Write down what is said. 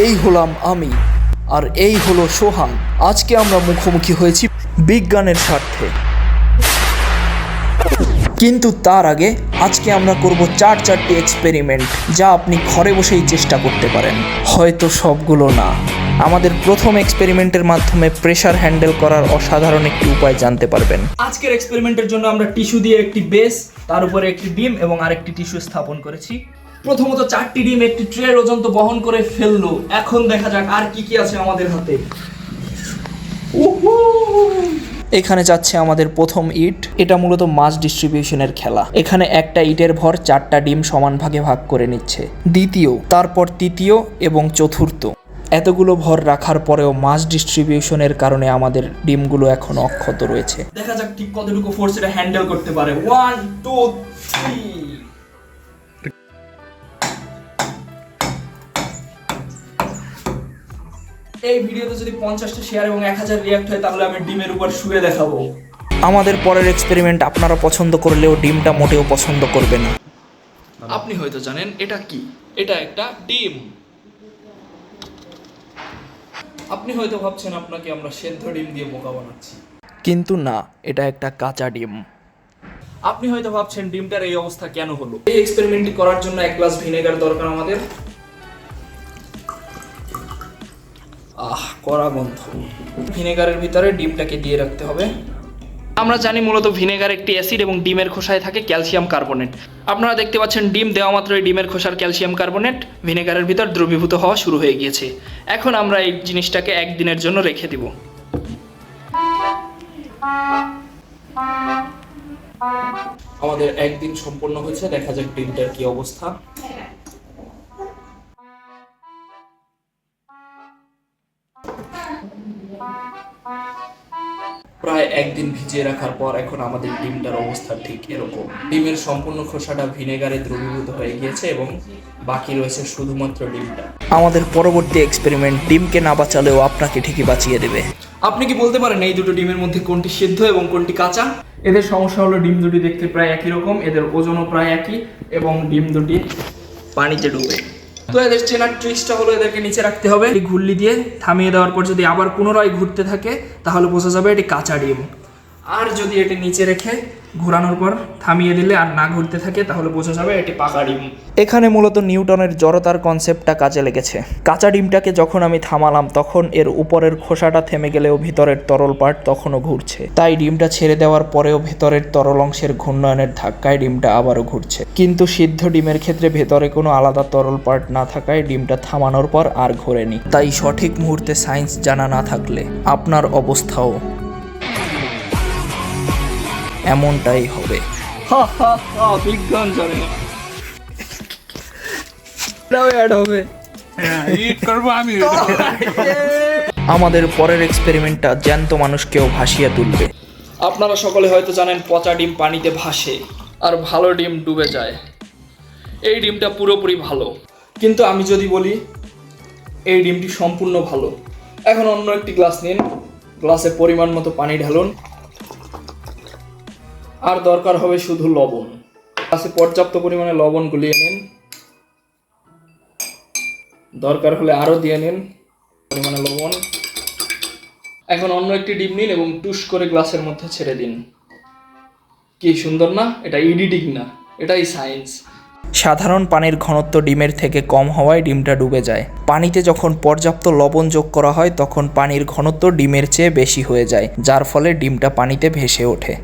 এই হলাম আমি, আর এই হলো সোহান। আজকে আমরা মুখোমুখি হয়েছি বিজ্ঞানের স্বার্থে। কিন্তু তার আগে আজকে আমরা করব চার চারটি এক্সপেরিমেন্ট যা আপনি ঘরে বসেই চেষ্টা করতে পারেন। হয়তো সবগুলো না। আমাদের প্রথম এক্সপেরিমেন্টের মাধ্যমে প্রেসার হ্যান্ডেল করার অসাধারণ একটি উপায় জানতে পারবেন। আজকের এক্সপেরিমেন্টের জন্য আমরা টিস্যু দিয়ে একটি বেস তার উপরে একটি ডিম এবং আরেকটি টিস্যু স্থাপন করেছি। প্রথমত চারটি ডিম, একটি ট্রের ওজন তো বহন করে ফেলল। এখন দেখা যাক আর কি কি আছে আমাদের হাতে। এখানে যাচ্ছে আমাদের প্রথম ইট। এটা মূলত মাস ডিস্ট্রিবিউশনের খেলা। এখানে একটা ইটের ভর চারটা ডিম সমান ভাগে ভাগ করে নিচ্ছে। দ্বিতীয়, তারপর তৃতীয় এবং চতুর্থ। এতগুলো ভর রাখার পরেও মাস ডিস্ট্রিবিউশনের কারণে আমাদের ডিমগুলো এখন অক্ষত রয়েছে। দেখা যাক ঠিক কতটুকু ফোর্স এটা হ্যান্ডেল করতে পারে। ওয়ান টু থ্রি এই ভিডিওতে যদি পঞ্চাশটা শেয়ার এবং এক হাজার রিয়াক্ট হয় তাহলে আমি ডিমের উপর শুয়ে দেখাবো। আমাদের পরের এক্সপেরিমেন্ট আপনারা পছন্দ করলেও ডিমটা মোটেও পছন্দ করবে না। আপনি হয়তো জানেন এটা কি? এটা একটা ডিম। আপনি হয়তো ভাবছেন আপনাকে আমরা সেদ্ধ ডিম দিয়ে বোকা বানাচ্ছি। কিন্তু না এটা একটা কাঁচা ডিম। আপনি হয়তো ভাবছেন ডিমটার এই অবস্থা কেন হলো? এই এক্সপেরিমেন্টটি করার জন্য এক গ্লাস ভিনেগার দরকার আমাদের। কড়া গন্ধ। ভিনেগারের ভিতরে ডিমটাকে দিয়ে রাখতে হবে। আমরা জানি মূলত ভিনেগার একটি অ্যাসিড এবং ডিমের খোসায় থাকে ক্যালসিয়াম কার্বনেট। আপনারা দেখতে পাচ্ছেন ডিম দেওয়া মাত্রই ডিমের খোসার ক্যালসিয়াম কার্বনেট ভিনেগারের ভিতর দ্রবীভূত হওয়া শুরু হয়ে গিয়েছে। এখন আমরা এই জিনিসটাকে একদিনের জন্য রেখে দিব। আমাদের একদিন সম্পূর্ণ হয়েছে দেখা যাক ডিমটার কি অবস্থা। প্রায় একদিন ভিজিয়ে রাখার পর এখন আমাদের ডিমটার অবস্থা ঠিক এরকম। ডিমের সম্পূর্ণ খোসাটা ভিনেগারে দ্রবীভূত হয়ে গিয়েছে এবং বাকি রয়েছে শুধুমাত্র ডিমটা। আমাদের পরবর্তী এক্সপেরিমেন্ট ডিমকে না বাঁচালেও আপনাকে ঠিকই বাঁচিয়ে দেবে। আপনি কি বলতে পারেন এই দুটো ডিমের মধ্যে কোনটি সিদ্ধ এবং কোনটি কাঁচা? এদের সমস্যা হলো ডিম দুটি দেখতে প্রায় একই রকম এদের ওজনও প্রায় একই এবং ডিম দুটি পানিতে ডুবে। তো এদের চেনার ট্রিক্সটা হলো এদেরকে নিচে রাখতে হবে। ঘুরলি দিয়ে থামিয়ে দেওয়ার পর যদি আবার পুনরায় ঘুরতে থাকে তাহলে বোঝা যাবে এটি কাঁচা ডিম। আর যদি এটি নিচে রেখে ঘোরানোর পর থামিয়ে দিলে আর না ঘুরতে থাকে, তাহলে বোঝা যাবে এটি পাকা ডিম। এখানে মূলত নিউটনের জড়তার কনসেপ্টটা কাজে লেগেছে। কাঁচা ডিমটাকে যখন আমি থামালাম, তখন এর উপরের খোসাটা থেমে গেলেও ভিতরের তরল পার্ট তখনও ঘুরছে। তাই ডিমটা ছেড়ে দেওয়ার পরেও ভেতরের তরল অংশের ঘূর্ণয়নের ধাক্কায় ডিমটা আবারও ঘুরছে। কিন্তু সিদ্ধ ডিমের ক্ষেত্রে ভেতরে কোনো আলাদা তরল পার্ট না থাকায় ডিমটা থামানোর পর আর ঘোরেনি। তাই সঠিক মুহূর্তে সায়েন্স জানা না থাকলে আপনার অবস্থাও এমনটাই হবে। বিজ্ঞান জানে। হবে। আমি। আমাদের পরের এক্সপেরিমেন্টটা জ্যান্ত মানুষকেও ভাসিয়ে তুলবে। আপনারা সকলে হয়তো জানেন পচা ডিম পানিতে ভাসে আর ভালো ডিম ডুবে যায়। এই ডিমটা পুরোপুরি ভালো। কিন্তু আমি যদি বলি এই ডিমটি সম্পূর্ণ ভালো। এখন অন্য একটি গ্লাস নিন। গ্লাসে পরিমাণ মতো পানি ঢালুন। আর দরকার হবে শুধু লবণ। গ্লাসে পর্যাপ্ত পরিমাণে লবণ গুলিয়ে নিন। দরকার হলে আরও দিয়ে নিন পরিমাণে লবণ। এখন অন্য একটি ডিম নিন এবং টুস করে গ্লাসের মধ্যে ছেড়ে দিন। কি সুন্দর না? এটা এডিটিং না, এটাই সায়েন্স। সাধারণ পানির ঘনত্ব ডিমের থেকে কম হওয়ায় ডিমটা ডুবে যায়। পানিতে যখন পর্যাপ্ত লবণ যোগ করা হয়, তখন পানির ঘনত্ব ডিমের চেয়ে বেশি হয়ে যায়, যার ফলে ডিমটা পানিতে ভেসে ওঠে।